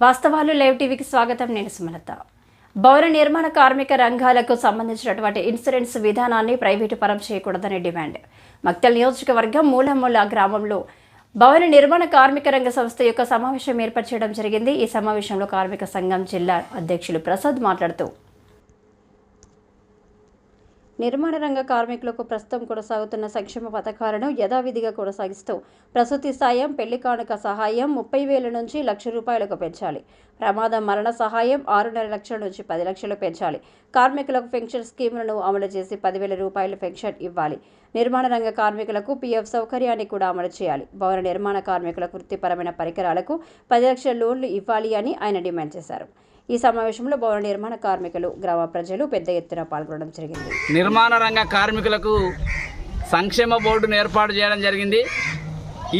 వాస్తవాలు లైవ్ టీవీకి స్వాగతం. నేను సుమలత. భవన నిర్మాణ కార్మిక రంగాలకు సంబంధించినటువంటి ఇన్సూరెన్స్ విధానాన్ని ప్రైవేటు పరం చేయకూడదని డిమాండ్. మక్తల్ నియోజకవర్గం మూలమూల గ్రామంలో భవన నిర్మాణ కార్మిక రంగ సంస్థ యొక్క సమావేశం ఏర్పాటు చేయడం జరిగింది. ఈ సమావేశంలో కార్మిక సంఘం జిల్లా అధ్యక్షులు ప్రసాద్ మాట్లాడుతూ నిర్మాణ రంగ కార్మికులకు ప్రస్తుతం కొనసాగుతున్న సంక్షేమ పథకాలను యథావిధిగా కొనసాగిస్తూ ప్రసూతి సాయం పెళ్ళి కానుక సహాయం ముప్పై వేల నుంచి లక్ష రూపాయలకు పెంచాలి. ప్రమాద మరణ సహాయం ఆరున్నర లక్షల నుంచి పది లక్షలు పెంచాలి. కార్మికులకు పెన్షన్ స్కీములను అమలు చేసి పదివేల రూపాయల పెన్షన్ ఇవ్వాలి. నిర్మాణ రంగ కార్మికులకు పీఎఫ్ సౌకర్యాన్ని కూడా అమలు చేయాలి. భవన నిర్మాణ కార్మికులకు వృత్తిపరమైన పరికరాలకు పది లక్షల లోన్లు ఇవ్వాలి అని ఆయన డిమాండ్ చేశారు. ఈ సమావేశంలో భవన నిర్మాణ కార్మికులు గ్రామ ప్రజలు పెద్ద ఎత్తున పాల్గొనడం జరిగింది. నిర్మాణ రంగ కార్మికులకు సంక్షేమ బోర్డును ఏర్పాటు చేయడం జరిగింది.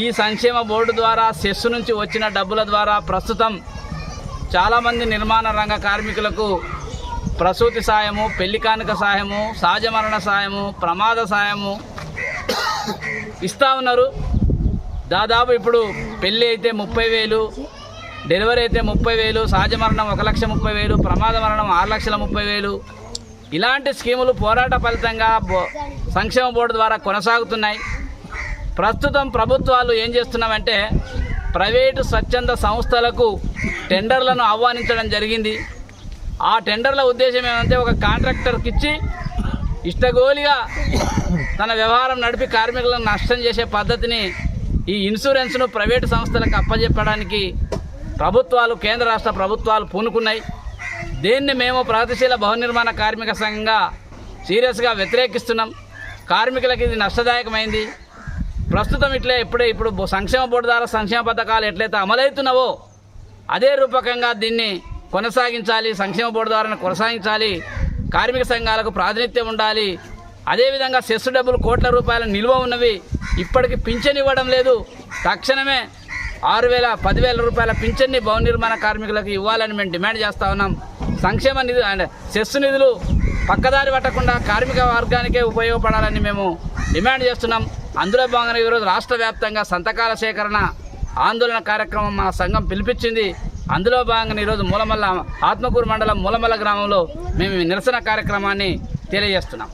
ఈ సంక్షేమ బోర్డు ద్వారా సెస్ నుంచి వచ్చిన డబ్బుల ద్వారా ప్రస్తుతం చాలామంది నిర్మాణ రంగ కార్మికులకు ప్రసూతి సాయము పెళ్ళి కానుక సాయము సహజ మరణ సాయము ప్రమాద సాయము ఇస్తూ ఉన్నారు. దాదాపు ఇప్పుడు పెళ్ళి అయితే ముప్పై వేలు డెలివరీ అయితే ముప్పై వేలు సహజ మరణం ఒక లక్ష ముప్పై వేలు ప్రమాద మరణం ఆరు లక్షల ముప్పై వేలు. ఇలాంటి స్కీములు పోరాట ఫలితంగా బో- సంక్షేమ బోర్డు ద్వారా కొనసాగుతున్నాయి. ప్రస్తుతం ప్రభుత్వాలు ఏం చేస్తున్నామంటే ప్రైవేటు స్వచ్ఛంద సంస్థలకు టెండర్లను ఆహ్వానించడం జరిగింది. ఆ టెండర్ల ఉద్దేశం ఏమంటే ఒక కాంట్రాక్టర్కి ఇచ్చి ఇష్టగోలిగా తన వ్యవహారం నడిపి కార్మికులను నష్టం చేసే పద్ధతిని ఈ ఇన్సూరెన్స్ను ప్రైవేటు సంస్థలకు అప్పజెప్పడానికి ప్రభుత్వాలు కేంద్ర రాష్ట్ర ప్రభుత్వాలు పూనుకున్నాయి. దీన్ని మేము ప్రగతిశీల భవన నిర్మాణ కార్మిక సంఘంగా సీరియస్గా వ్యతిరేకిస్తున్నాం. కార్మికులకి ఇది నష్టదాయకమైంది. ప్రస్తుతం ఇట్లే ఇప్పుడే ఇప్పుడు సంక్షేమ బోర్డు ద్వారా సంక్షేమ పథకాలు ఎట్లయితే అమలవుతున్నావో అదే రూపకంగా దీన్ని కొనసాగించాలి సంక్షేమ బోర్డు ద్వారా కొనసాగించాలి. కార్మిక సంఘాలకు ప్రాతినిధ్యం ఉండాలి. అదేవిధంగా సెస్ డబ్బులు కోట్ల రూపాయల నిల్వ ఉన్నవి ఇప్పటికి పింఛన్ ఇవ్వడం లేదు. తక్షణమే ఆరు వేల పదివేల రూపాయల పింఛన్ని భవన నిర్మాణ కార్మికులకు ఇవ్వాలని మేము డిమాండ్ చేస్తా ఉన్నాం. సంక్షేమ నిధులు అండ్ సెస్ నిధులు పక్కదారి పట్టకుండా కార్మిక వర్గానికే ఉపయోగపడాలని మేము డిమాండ్ చేస్తున్నాం. అందులో భాగంగా ఈరోజు రాష్ట్ర వ్యాప్తంగా సంతకాల సేకరణ ఆందోళన కార్యక్రమం మన సంఘం పిలిపించింది. అందులో భాగంగా ఈరోజు మూలమల్ల ఆత్మకూరు మండలం మూలమల్ల గ్రామంలో మేము నిరసన కార్యక్రమాన్ని తెలియజేస్తున్నాం.